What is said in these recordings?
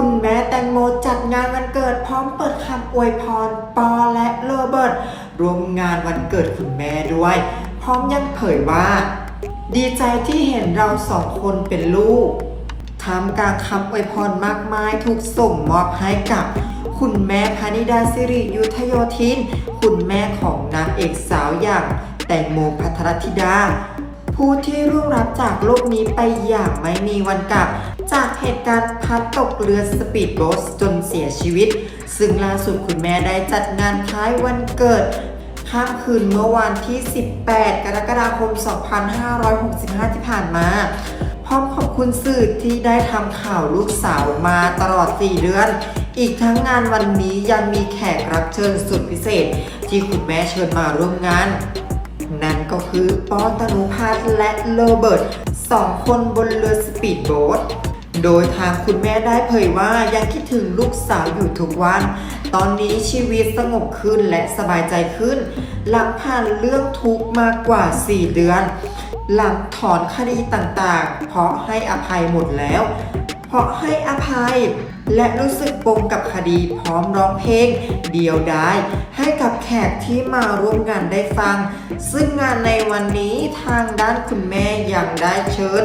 คุณแม่แตงโมจัดงานวันเกิดพร้อมเปิดคำอวยพร ปอและโรเบิร์ตรวมงานวันเกิดคุณแม่ด้วย พร้อมยังเผยว่า ดีใจที่เห็นเราสองคนเป็นลูกทำกลารคำอวยพรมากมายถูกส่งมอบให้กับ คุณแม่พานิดาสิริยุทธโยธิน คุณแม่ของนางเอกสาวอย่างแตงโมพัทรธิดาผู้ที่ร่วงรับจากโลกนี้ไปอย่างไม่มีวันกลับ จากเหตุการณ์พัดตกเรือสปีดโบ๊ทจนเสียชีวิต ซึ่งล่าสุดคุณแม่ได้จัดงานคล้ายวันเกิดข้ามคืนเมื่อวันที่ 18 กรกฎาคม 2565 ที่ผ่านมา พร้อมขอบคุณสื่อที่ได้ทำข่าวลูกสาวมาตลอด 4 เดือน อีกทั้งงานวันนี้ยังมีแขกรับเชิญสุดพิเศษ ที่คุณแม่เชิญมาร่วมงาน นั่นก็คือปอตนุพัฒน์และโรเบิร์ตสองคนบนเรือสปีดโบ๊ท โดยทางคุณแม่ได้เผยว่ายังคิดถึงลูกสาวอยู่ทุกวัน ตอนนี้ชีวิตสงบขึ้นและสบายใจขึ้น หลังผ่านเรื่องทุกข์มากกว่า 4 เดือน หลังถอนคดีต่างๆ เพราะให้อภัยหมดแล้ว เพราะให้อภัยและรู้สึกปงกับคดีพร้อมร้องเพลง เดียวดายให้กับแขกที่มาร่วมงานได้ฟัง ซึ่งงานในวันนี้ทางด้านคุณแม่ยังได้เชิญ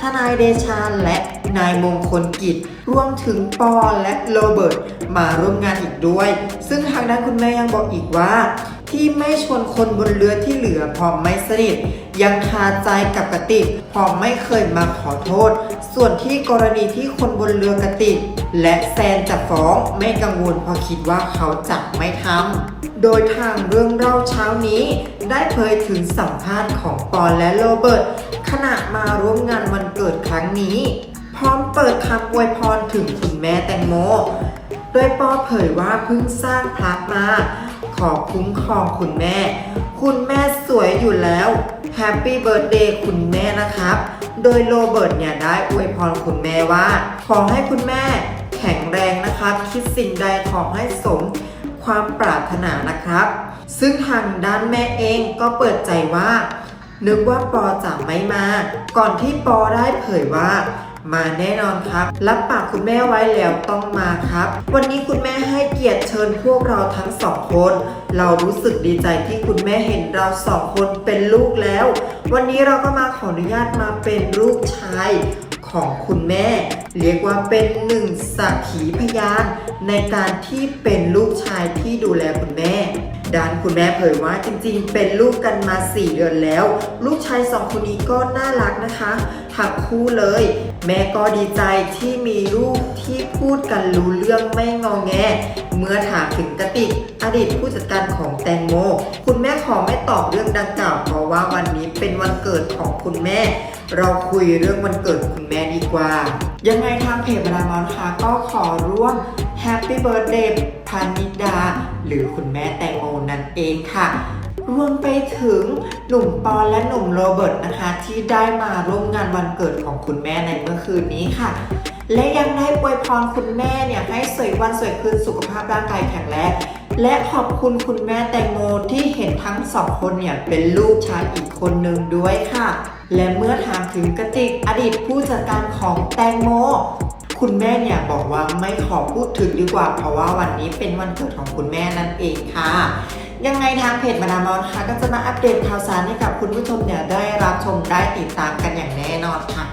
ทนายเดชาและ นายมงคลกิจ รวมถึงปอและโรเบิร์ตมาร่วมงานอีกด้วย ซึ่งทางด้านคุณแม่ยังบอกอีกว่า ที่ไม่ชวนคนบนเรือที่เหลือเพอไม่สนิทยังคาใจกับกติกเพอไม่เคยมาขอโทษ ส่วนที่กรณีที่คนบนเรือกติกและแซนจะฟ้องไม่กังวลเพราะคิดว่าเขาจะไม่ทำโดยทางเรื่องเล่าเช้านี้ ได้เผยถึงสัมภาษณ์ของปอนและโรเบิร์ตขณะมาร่วมงานวันเกิดครั้งนี้ พร้อมเปิดคำอวยพรถึงคุณแม่แตงโม โดยปอเผยว่าเพิ่งสร้างพระมา ขอคุ้มครองคุณแม่ คุณแม่สวยอยู่แล้วแฮปปี้เบิร์ดเดย์คุณแม่นะครับ โดยโรเบิร์ตเนี่ยได้อวยพรคุณแม่ว่า ขอให้คุณแม่แข็งแรงนะครับ คิดสิ่งใดขอให้สมความปรารถนานะครับ ซึ่งทางด้านแม่เองก็เปิดใจว่า นึกว่าปอจะไม่มา ก่อนที่ปอได้เผยว่า มาแน่นอนครับ รับปากคุณแม่ไว้แล้วต้องมาครับ วันนี้คุณแม่ให้เกียรติเชิญพวกเราทั้งสองคน เรารู้สึกดีใจที่คุณแม่เห็นเราสองคนเป็นลูกแล้ว วันนี้เราก็มาขออนุญาตมาเป็นลูกชายของคุณแม่ เรียกว่าเป็นหนึ่งสักขีพยานในการที่เป็นลูกชายที่ดูแลคุณแม่ ด้านคุณแม่เผยว่าจริงๆ เป็นลูกกันมา 4 เดือนแล้ว ลูกชายสองคนนี้ก็น่ารักนะคะทั้งคู่เลย แม่ก็ดีใจที่มีลูกที่พูดกันรู้เรื่องไม่งอแง เมื่อถามถึงกติกอดีตผู้จัดการของแตงโม คุณแม่ขอไม่ตอบเรื่องดังกล่าวเพราะว่าวันนี้เป็นวันเกิดของคุณแม่ เราคุยเรื่องวันเกิดคุณแม่ดีกว่า ยังไงทางเพจบรามอนค่ะก็ขอร่วม Happy Birthday พานิดา หรือคุณแม่แตงโมนั่นเองค่ะ รวมไปถึงหนุ่มปอนและหนุ่มโรเบิร์ตนะคะ ที่ได้มาร่วมงานวันเกิดของคุณแม่ในเมื่อคืนนี้ค่ะ และยังได้อวยพรคุณแม่เนี่ยให้สวยวันสวยคืนสุขภาพร่างกายแข็งแรงและขอบคุณคุณแม่แตงโมที่เห็นทั้งสองคนเนี่ยเป็นลูกชายอีกคนหนึ่งด้วยค่ะ และเมื่อถามถึงกติกอดีตผู้จัดการของแตงโม คุณแม่เนี่ยบอกว่าไม่ขอพูดถึงดีกว่า เพราะว่าวันนี้เป็นวันเกิดของคุณแม่นั่นเองค่ะยังไงทางเพจมาดามอนค่ะก็จะมาอัปเดตข่าวสารให้กับคุณผู้ชมเนี่ยได้รับชมได้ติดตามกันอย่างแน่นอนค่ะ